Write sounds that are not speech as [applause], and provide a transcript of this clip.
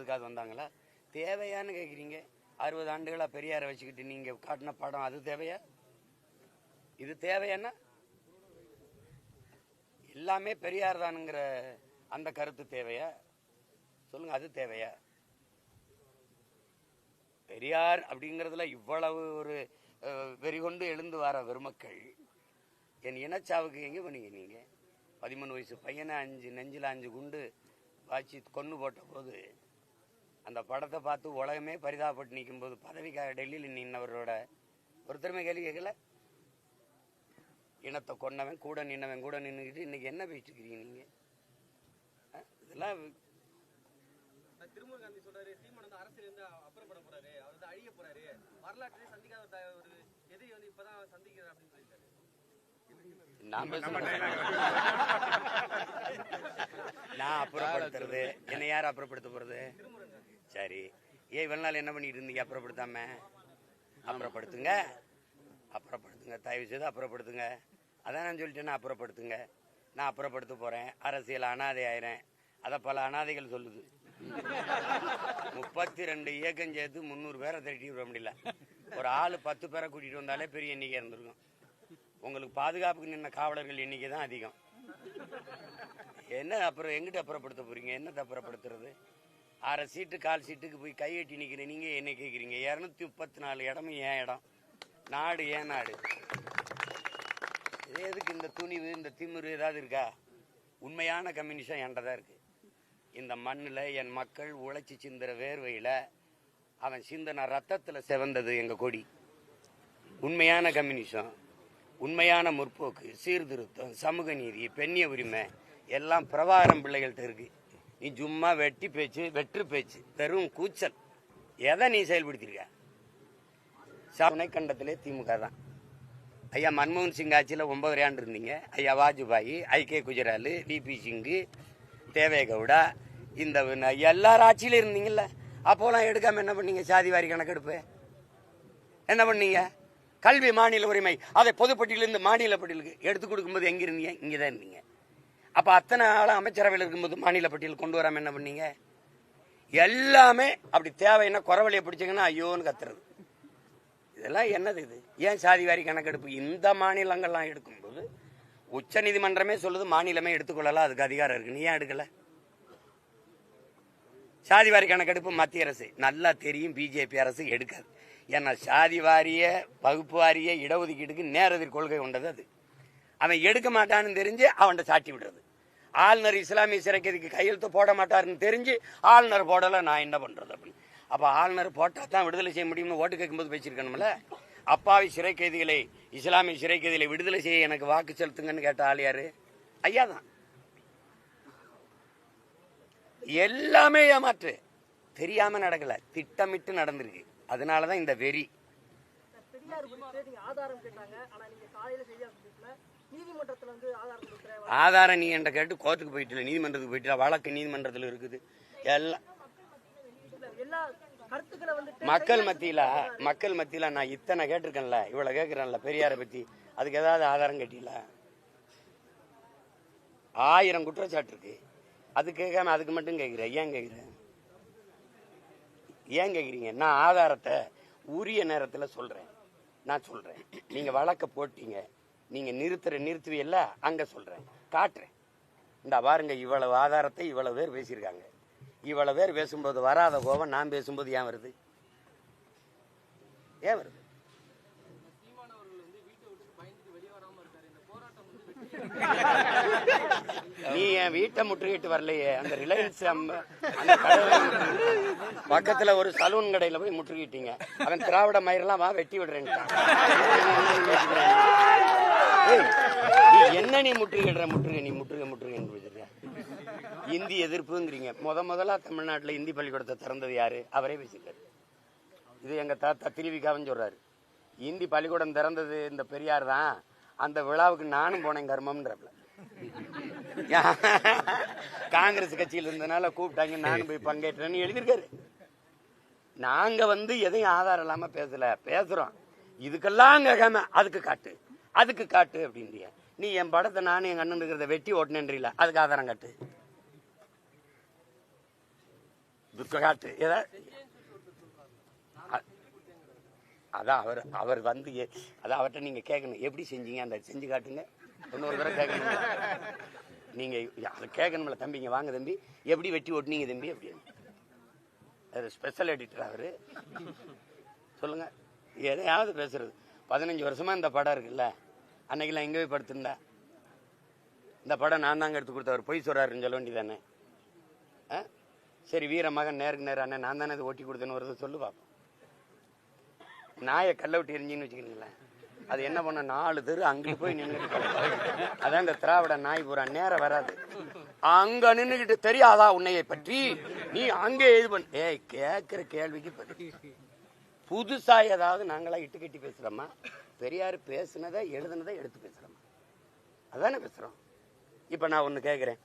எதுக்காவது வந்தாங்களா? தேவையான்னு கேட்குறீங்க அறுபது ஆண்டுகளா பெரியாரை வச்சுக்கிட்டு நீங்க காட்டின படம் அது தேவையா? இது தேவையான்னா? எல்லாமே பெரியார் தானுங்கிற அந்த கருத்து தேவையா? சொல்லுங்க அது தேவையா? பெரியார் அப்படிங்கிறதுல இவ்வளவு ஒரு வெறிகொண்டு எழுந்து வர பெருமக்கள் என் இனச்சாவுக்கு எங்க பண்ணீங்க நீங்க? பதிமூணு வயசு பையனை அஞ்சு நெஞ்சில் அஞ்சு குண்டு வாச்சி கொன்று போட்ட போது அந்த படத்தை பார்த்து உலகமே பரிதாபப்பட்டு நிற்கும் போது பதவிக்காக டெல்லியில் நின்னவரோட ஒருத்தருமே கேள்வி கேட்கல? இனத்தை கொன்னவன் கூட நின்னவன் கூட நின்றுக்கிட்டு இன்னைக்கு என்ன பேசிட்டு இருக்கிறீங்க நீங்க இதெல்லாம் நான் திருமுருகன் காந்தி சொல்றாரு சீமான் வந்து அரசியல் இருந்து அப்புறப்பட போறாரு அவர் வந்து அழிய போறாரு. வரலாற்றிலே சந்திக்காத ஒரு த- ஒரு எதிரி வந்து இப்பதான் சந்திக்கிறார் அப்படின்னு சொல்லிட்டாரு நான் பேசுறேன். நான் அப்புறப்படுத்துறது. என்னை யார் அப்புறப்படுத்த போறது? சரி. ஏன் இவ்வளவு நாள் என்ன பண்ணிட்டு இருந்தீங்க? அப்புறப்படுத்தாம? அப்புறப்படுத்துங்க. அப்புறப்படுத்துங்க. தயவு செய்து அப்புறப்படுத்துங்க. அதான் நான் சொல்லிட்டேன்னா அப்புறப்படுத்துங்க. நான் அப்புறப்படுத்த போறேன். அரசியல் அனாதை ஆயிரேன் அதை பல அனாதைகள் சொல்லுது. முப்பத்தி ரெண்டு இயக்கம் சேர்த்து முந்நூறு பேரை திரட்டி விட முடியல. ஒரு ஆளு பத்து பேரை கூட்டிட்டு வந்தாலே பெரிய எண்ணிக்கை இருந்திருக்கும். உங்களுக்கு பாதுகாப்புக்கு நின்ன காவலர்கள் எண்ணிக்கை தான் அதிகம். என்ன அப்புறம் எங்கிட்ட அப்புறப்படுத்த போறீங்க? என்னத்தை அப்புறப்படுத்துறது? அரை சீட்டு கால் சீட்டுக்கு போய் கையெட்டி நிக்கிற நீங்க என்ன கேக்குறீங்க? இருநூத்தி முப்பத்தி நாலு இடமும் ஏன் இடம்? நாடு ஏன் நாடு? இது எதுக்கு இந்த துணிவு இந்த திமிரு ஏதாவது இருக்கா? உண்மையான கம்யூனிசம் என்கிட்ட தான் இருக்கு. இந்த மண்ணில் என் மக்கள் உழைச்சி சிந்துற வேர்வையில் அவன் சிந்தன ரத்தத்தில் செவந்தது எங்கள் கொடி. உண்மையான கம்யூனிசம் உண்மையான முற்போக்கு சீர்திருத்தம் சமூக நீதி பெண்ணிய உரிமை எல்லாம் பிரபாகரம் பிள்ளைகள்கிட்ட இருக்குது நீ சும்மா வெட்டி பேச்சு வெற்று பேச்சு வெறும் கூச்சல். எதை நீ செயல்படுத்திருக்க துணைக்கண்டத்திலே திமுக தான். ஐயா மன்மோகன் சிங் ஆட்சியில் ஒன்பது ஆண்டு இருந்தீங்க. ஐயா வாஜ்பாய் ஐ கே குஜரால் டிபி சிங்கு தேவேகவுடா இந்த எல்லார் ஆட்சியிலும் இருந்தீங்கல்ல. அப்போலாம் எடுக்காமல் என்ன பண்ணீங்க? சாதி வாரி கணக்கெடுப்பு. என்ன பண்ணீங்க? கல்வி மாநில உரிமை. அதை பொதுப்பட்டியிலிருந்து மாநில பட்டியலுக்கு எடுத்து கொடுக்கும்போது எங்கே இருந்தீங்க? இங்கே தான் இருந்தீங்க. அப்போ அத்தனை ஆளும் அமைச்சரவையில் இருக்கும்போது மாநில பட்டியல் கொண்டு வராம என்ன பண்ணீங்க? எல்லாமே அப்படி தேவைன்னா குறவழியை பிடிச்சிங்கன்னா ஐயோன்னு கத்துறது. இதெல்லாம் என்னது இது? ஏன் சாதி வாரி கணக்கெடுப்பு? இந்த மாநிலங்கள்லாம் எடுக்கும்போது உச்ச நீதிமன்றமே சொல்லுது மாநிலமே எடுத்துக்கொள்ளலாம் அதுக்கு அதிகாரம் இருக்கு. நீ ஏன் எடுக்கல? சாதி வாரி கணக்கெடுப்பு மத்திய அரசு. நல்லா தெரியும் பிஜேபி அரசு எடுக்காது. ஏன்னா சாதி வாரிய வகுப்பு வாரிய இடஒதுக்கீடுக்கு நேரதிர் கொள்கை கொண்டது அது. அவன் எடுக்க மாட்டான்னு தெரிஞ்சு அவன்கிட்ட சாட்டி விடுறது. ஆளுநர் இஸ்லாமிய சிறைக்கதிக்கு கையெழுத்து போட மாட்டாருன்னு தெரிஞ்சு ஆளுநர் போடலை நான் என்ன பண்ணுறது அப்படின்னு. அப்போ ஆளுநர் போட்டால் தான் விடுதலை செய்ய முடியும்னு ஓட்டு கேட்கும்போது பேசியிருக்கணும்ல? அப்பாவி சிறை கைதிகளை இஸ்லாமிய சிறை கைதிகளை விடுதலை செய்ய எனக்கு வாக்கு செலுத்துங்கன்னு கேட்ட ஆள் யாரு? ஐயா தான். எல்லாமே ஏமாற்று. தெரியாமல் நடக்கல. திட்டமிட்டு நடந்திருக்கு. அதனால தான் இந்த வெறி. ஆதாரம் நீ என்ற கேட்டு கோர்ட்டுக்கு போயிட்டு நீதிமன்றத்துக்கு போயிட்டு வழக்கு நீதிமன்றத்தில் இருக்குது. எல்லாம் மக்கள் மத்தியில மக்கள் மத்தியில நான் இத்தனை கேட்டிருக்கேன்ல இவ்வளவு கேட்கிறேன்ல பெரியாரை பத்தி. அதுக்கு ஏதாவது ஆதாரம் கேட்டீங்களா? ஆயிரம் குற்றச்சாட்டு இருக்கு. அது கேட்காம அதுக்கு மட்டும் கேட்கிறேன் ஏன் கேட்கிறேன் ஏன் கேட்குறீங்க? நான் ஆதாரத்தை உரிய நேரத்துல சொல்றேன். நான் சொல்றேன். நீங்க வழக்க போட்டீங்க. நீங்க நிறுத்துற நிறுத்துவீல்ல அங்க சொல்றேன். காட்டுறேன். இந்த பாருங்க இவ்வளவு ஆதாரத்தை இவ்வளவு பேர் பேசியிருக்காங்க. இவ்வளவு பேர் பேசும்போது வராத கோபம் நான் பேசும்போது ஏன் வருது? ஏன் வருது சீமான் அவர்கள் வந்து வீட்டை விட்டு பயந்துட்டு வெளியே வராம இருக்காரு இந்த போராட்டம் வந்து வெற்றி நீ என் வீட்டை முற்றுகிட்டு வரலையே. அந்த ரிலையன்ஸ் அந்த பக்கத்துல ஒரு சலூன் கடையில போய் முற்றுகிட்டீங்க அவன் திராவிட மயிரெல்லாம் வா வெட்டி விடுறேன் நீ என்ன நீ முற்றுகிடுற முற்றுகை நீ முற்றுகை முற்றுகைன்னு வச்சிருக்க இந்தி எதிர்ப்புங்கிறீங்க. முத முதலா தமிழ்நாட்டுல இந்தி பள்ளிக்கூடத்தை திறந்தது யாரு? அவரே பேசிட்டாரு. இது எங்க தாத்தா திருவிக்காவன் சொல்றாரு. இந்தி பள்ளிக்கூடம் திறந்தது இந்த பெரியார் தான். அந்த விழாவுக்கு நானும் போனேன் கர்மம்ன்றப்பல. [laughs] காங்கிரஸ் கட்சியில் இருந்தனால கூப்பிட்டாங்க. நானும் போய் பங்கேற்றேன்னு எழுதியிருக்காரு. நாங்க வந்து எதையும் ஆதாரம் இல்லாம பேசல. பேசுறோம். இதுக்கெல்லாம் கேட்காம அதுக்கு காட்டு. அதுக்கு காட்டு அப்படின்றிய. நீ என் படத்தை நானும் எங்க அண்ணன் இருக்கிறத வெட்டி ஓட்டினேன்றீல அதுக்கு ஆதாரம் காட்டு. காட்டு. ஏதா? அதான் அவர் அவர் வந்து அதான் அவர்கிட்ட நீங்க கேட்கணும். எப்படி செஞ்சீங்க? அந்த செஞ்சு காட்டுங்க. இன்னொரு தடவை கேட்கணும் நீங்க அதை கேட்கணும்ல தம்பிங்க வாங்க தம்பி. எப்படி வெட்டி ஓட்டுனீங்க தம்பி? அப்படின்னு அது ஸ்பெஷல் எடிட்டர் அவரு. சொல்லுங்க. எதையாவது பேசுறது. பதினஞ்சு வருஷமா இந்த படம் இருக்குல்ல. அன்னைக்கெல்லாம் எங்க போய் படுத்திருந்தா இந்த படம் நான் தாங்க எடுத்து கொடுத்தவர் பொய் சொல்றாருன்னு சொல்ல வேண்டியதானே? ஆ? சரி வீர மகன் நேருக்கு நேரம் அண்ணன் நான் தானே இதை ஓட்டி கொடுத்தேன்னு வருது சொல்லு பார்ப்போம் நாயை கல்ல விட்டு எரிஞ்சின்னு வச்சுக்கிறீங்களேன் அது என்ன பண்ண நாலு தெரு அங்கிட்டு போய் நின்றுட்டு அதான் இந்த திராவிட நாய் பூரா நேரம் வராது. அங்க நின்றுகிட்டு தெரியாதா உன்னையை பற்றி? நீ அங்கே இது பண்ண. ஏய் கேட்கிற கேள்விக்கு பதில். புதுசா ஏதாவது நாங்களா இட்டு கட்டி பேசுறோமா? பெரியார் பேசுனதை எழுதுனதை எடுத்து பேசுறோமா? அதானே பேசுறோம். இப்ப நான் ஒன்னு கேட்கிறேன்